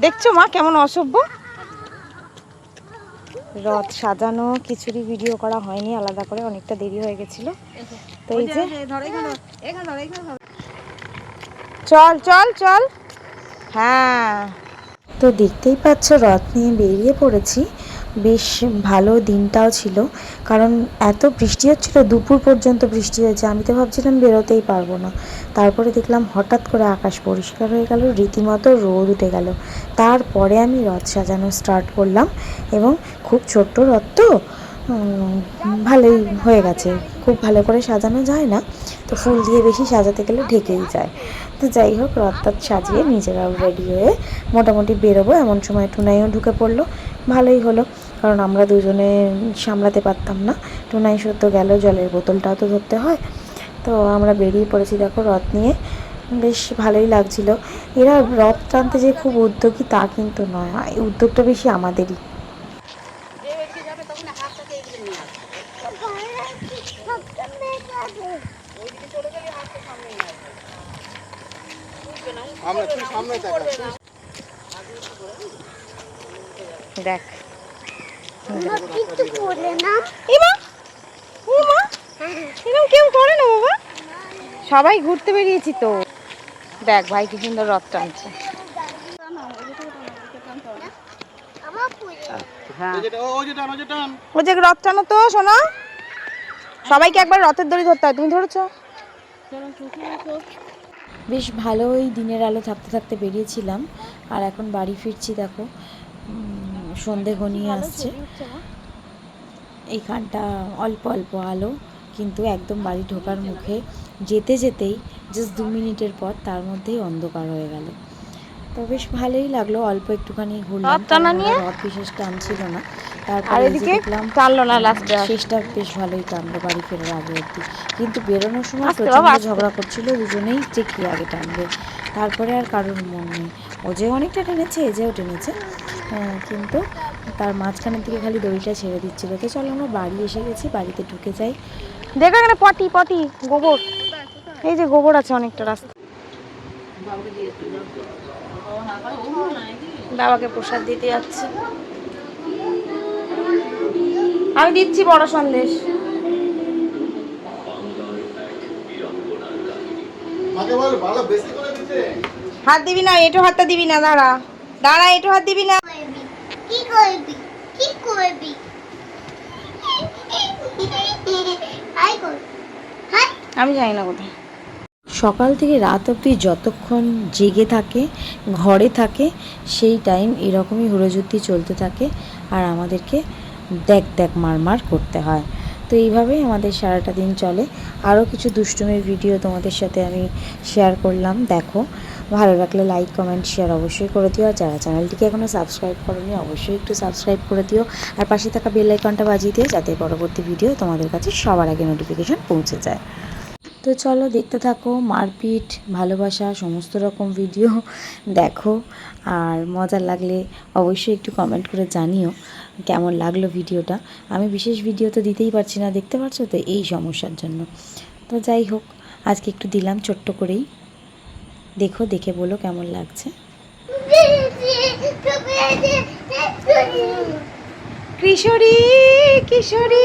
দেখছ মা কেমন অসভ্য? রথ সাজানো কিছুরই ভিডিও করা হয়নি, আলাদা করে অনেকটা দেরি হয়ে গেছিল। তো এই যে। চল চল চল। হ্যাঁ। তো দেখতেই পাচ্ছ, রথ নিয়ে বেরিয়ে পড়েছি। বেশ ভালো দিনটাও ছিল। কারণ এত বৃষ্টি হচ্ছিল, দুপুর পর্যন্ত বৃষ্টি হয়েছে। আমি তো ভাবছিলাম বেরোতেই পারব না। তারপরে দেখলাম হঠাৎ করে আকাশ পরিষ্কার হয়ে গেল, রীতিমতো রোদ উঠে গেল। তারপরে আমি রথ সাজানো স্টার্ট করলাম এবং খুব ছোট্ট রথ তো। ভালোই হয়ে গেছে। খুব ভালো করে সাজানো যায় না, তো ফুল দিয়ে বেশি সাজাতে গেলে ঢেকেই যায়। তো যাই হোক রথটা সাজিয়ে নিজেরাও রেডি হয়ে মোটামুটি বেরোবো। এমন সময় টুনাইও ঢুকে পড়ল। ভালোই হলো, কারণ আমরা দুজনে সামলাতে পারতাম না। টুনাই সত্য গেল, জলের বোতলটাও তো ধরতে হয়। তো আমরা বেরিয়ে পড়েছি দেখো রথ নিয়ে। বেশ ভালোই লাগছিল। এরা রথ টানতে যে খুব উদ্যোগী তা কিন্তু নয়। উদ্যোগটা বেশি আমাদেরই যে ব্যক্তি যাবে তখন হাতটাকে এগিয়ে নিয়ে আসবে ওইদিকে চলে গেলে হাতটা সামনে নিয়ে আসবে বুঝবে না আমরা তুই সামনে থাকা দেখ। করে না বাবা সবাই ঘুরতে বেরিয়েছি তো। দেখ ভাই কি সুন্দর রথ টানছে। ও যে রথ টানো তো শোনা। সবাইকে একবার রথের দড়ি ধরতে হয় তুমি ধরেছো? বেশ ভালোই দিনের আলো থাকতে থাকতে বেরিয়েছিলাম। আর এখন বাড়ি ফিরছি দেখো। সন্ধে ঘনিয়ে আসছে। এইখানটা অল্প অল্প আলো কিন্তু একদম বাড়ি ঢোকার মুখে যেতে যেতেই জাস্ট দু মিনিটের পর তার মধ্যেই অন্ধকার হয়ে গেল। তো বেশ ভালোই লাগল অল্প একটুখানি ঘুরলাম। রথ টানা? বিশেষ টানছিল না। তারপরে দেখলাম টানলো না লাস্টে শেষটা বেশ ভালোই টানলো বাড়ি ফেরার আগে অব্দি কিন্তু বেরোনোর সময় প্রচণ্ড ঝগড়া করছিল দুজনেই যে কি আগে টানবে। তারপরে আর কারোর মন নেই। ও যে অনেকটা টেনেছে এ যেও টেনেছে। হ্যাঁ, কিন্তু তার মাঝখানের দিকে খালি দড়িটা ছেড়ে দিচ্ছিল। তো চলো আমরা বাড়ি এসে গেছি বাড়িতে ঢুকে যাই। দেখো এখানে পটি পটি গোবর। এই যে গোবর আছে অনেকটা রাস্তা বাবুকে প্রসাদ দিতে যাচ্ছে। আমি দিচ্ছি বড় সন্দেশ। হাত দিবি না এটো হাতটা দিবি না দাঁড়া। দাঁড়া এটো হাত দিবি না। কি করবি? কি করবি? আমি জানি না কোথায়। সকাল থেকে রাত অবধি যতক্ষণ জেগে থাকে, ঘরে থাকে, সেই টাইম এরকমই হুড়োযুদ্ধি চলতে থাকে আর আমাদেরকে দেখ দেখ মারমার করতে হয়। তো এইভাবেই আমাদের সারাটা দিন চলে। আরও কিছু দুষ্টুমির ভিডিও তোমাদের সাথে আমি শেয়ার করলাম। দেখো, ভালো লাগলে লাইক কমেন্ট শেয়ার অবশ্যই করে দিও। আর যারা চ্যানেলটিকে এখনও সাবস্ক্রাইব করোনি, অবশ্যই একটু সাবস্ক্রাইব করে দিও। আর পাশে থাকা বেল আইকনটা বাজিয়ে দিও, যাতে পরবর্তী ভিডিও তোমাদের কাছে সবার আগে নোটিফিকেশন পৌঁছে যায়। তো চলো দেখতে থাকো, মারপিট, ভালোবাসা, সমস্ত রকম ভিডিও দেখো। আর মজা লাগলে অবশ্যই একটু কমেন্ট করে জানিও কেমন লাগল ভিডিওটা আমি বিশেষ ভিডিও তো দিতেই পারছি না, দেখতে পাচ্ছ তো এই সমস্যার জন্য। তো যাই হোক, আজকে একটু দিলাম ছোট্ট করেই। দেখো, দেখে বলো কেমন লাগছে। কিশোরী কিশোরী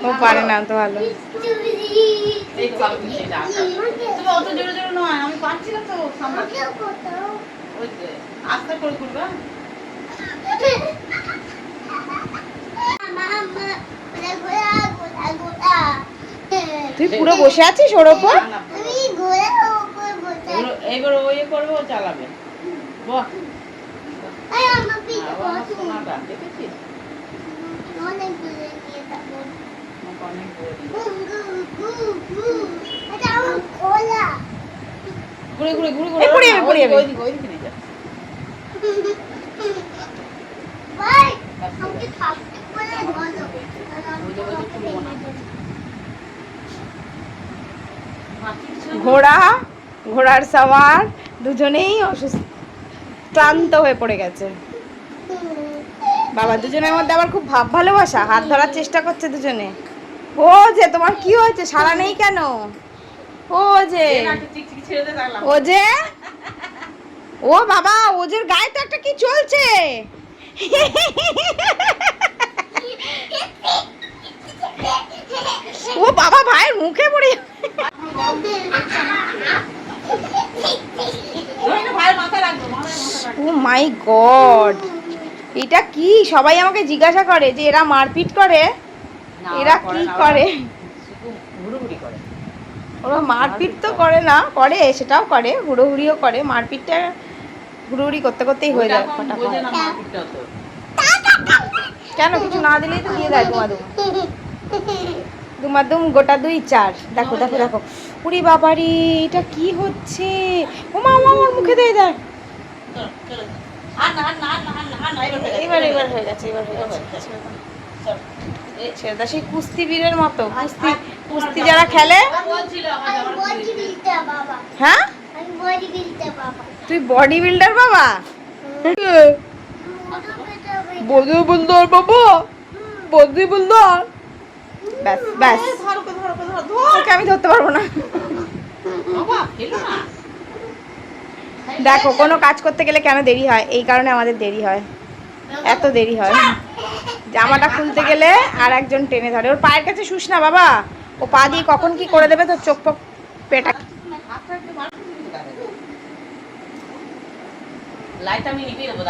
ও পারে না তো ভালো। এই তো ভালো মিশে যা তুমি অত জোরে জোরে নয় আমি পারছি না তো সামলাতে ওই যে আস্তে করে করবে তুই পুরো বসে আছিস ওর ওপর। এবার- ইয়ে করবে ও চালাবে। সোনাটা দেখেছিস? অনেক দূরে অনেক ঘুরে। ঘুরে ঘুরে ঘুরে যাবে, নিয়ে যা ভাই আমাকে থাকতে। ঘোড়া ঘোড়ার সাওয়ার দুজনেই অসুস্থ ক্লান্ত হয়ে পড়ে গেছে। বাবা দুজনের মধ্যে আবার খুব ভাব ভালোবাসা। হাত ধরার চেষ্টা করছে দুজনে। ও যে তোমার কি হয়েছে? সারা নেই কেন? ও যে। ও যে। ও বাবা ওজের গায়ে তো একটা কি চলছে? ও বাবা ভাইয়ের মুখে পড়ে। Oh my god. এটা কি? সবাই আমাকে জিজ্ঞাসা করে যে এরা মারপিট করে? এরা কি করে। ওরা মারপিট তো করে না করে সেটাও করে হুড়োহুড়িও করে। মারপিটটা হুড়োহুড়ি করতে করতেই হয়ে যায়। কেন? কিছু না দিলেই তো দিয়ে দেয় দুমাদুম। দুমাদুম গোটা দুই চার। দেখো দেখো দেখো। উড়ি বাবারি এটা কি হচ্ছে? ও মা মা আমার মুখে দিয়ে দেয় এবার এবার হয়ে গেছে এবার হয়ে গেছে সেই কুস্তিবীরের মতো কুস্তি কুস্তি যারা খেলে। হ্যাঁ? তুই বডি বিল্ডার বাবা? বডি বিল্ডার বাবা বডি বিল্ডার ব্যাস ব্যাস। ওকে আমি ধরতে পারব না। বাবা, না। দেখো, কোনো কাজ করতে গেলে কেন দেরি হয়? এই কারণে আমাদের দেরি হয়। এত দেরি হয়। জামাটা খুলতে গেলে আর একজন টেনে ধরে। ওর পায়ের কাছে শুস না, বাবা। ও পা দিয়ে কখন কি করে দেবে তোর চোখ পোক পেটা। লাইট আমি দেবো